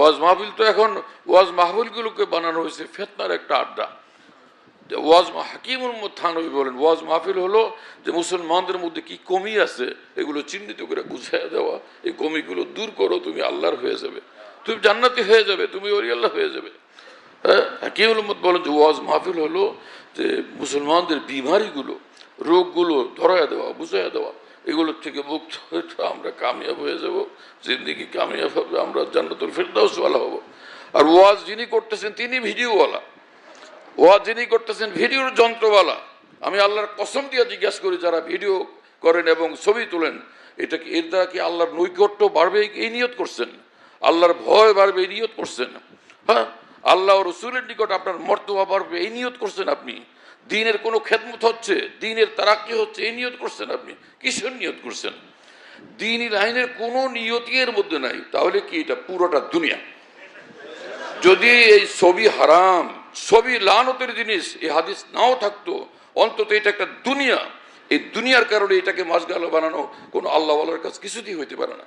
ওয়াজ মাহফিল তো এখন, ওয়াজ মাহফিলগুলোকে বানানো হয়েছে ফেতনার একটা আড্ডা। ওয়াজ মা- হাকিমুল থানবী বলেন, ওয়াজ মাহফিল হলো যে মুসলমানদের মধ্যে কি কমি আছে, এগুলো চিহ্নিত করে বুঝিয়ে দেওয়া, এই কমিগুলো দূর করো, তুমি আল্লাহর হয়ে যাবে। তুমি জান্নাতি হয়ে যাবে, তুমি ওরি আল্লাহ হয়ে যাবে। হ্যাঁ হাকিমুল বলেন যে ওয়াজ মাহফিল হলো যে মুসলমানদের বিমারিগুলো, রোগগুলো ধরায় দেওয়া বুঝাইয়া দেওয়া। এগুলোর থেকে মুক্ত হয়ে আমরা কামিয়াব হয়ে যাব, জিন্দিগি কামিয়াব হবে, আমরা জান্নাতুল ফেরদাউসওয়ালা হব। আর ওয়াজ যিনি করতেছেন তিনি ভিডিওওয়ালা। ওয়াজ যিনি করতেছেন ভিডিওর যন্ত্রওয়ালা। আমি আল্লাহর কসম দিয়ে জিজ্ঞাসা করি, যারা ভিডিও করেন এবং ছবি তোলেন, এটা কি, এর দ্বারা কি আল্লাহর নৈকট্য বাড়বে? এই নিয়ত করছেন। আল্লাহর ভয় বাড়বে, এই নিয়ত করছেন। হ্যাঁ? আল্লাহ রসুলের নিকট আপনার মর্তবা বাড়বে এই নিয়ত করছেন আপনি। দিনের কোনো খেদমত হচ্ছে, দিনের তারাক্কি হচ্ছে, এই নিয়ত করছেন আপনি। কিসের নিয়ত করছেন? দিনই লাইনের কোনো নিয়তি এর মধ্যে নাই। তাহলে কি এটা পুরোটা দুনিয়া? যদি এই ছবি হারাম, ছবি লানতের জিনিস এই হাদিস নাও থাকতো, অন্তত এটা একটা দুনিয়া। এই দুনিয়ার কারণে এটাকে মাসগালা বানানো কোনো আল্লাহওয়ালার কাছে কিছুতেই হইতে পারে না।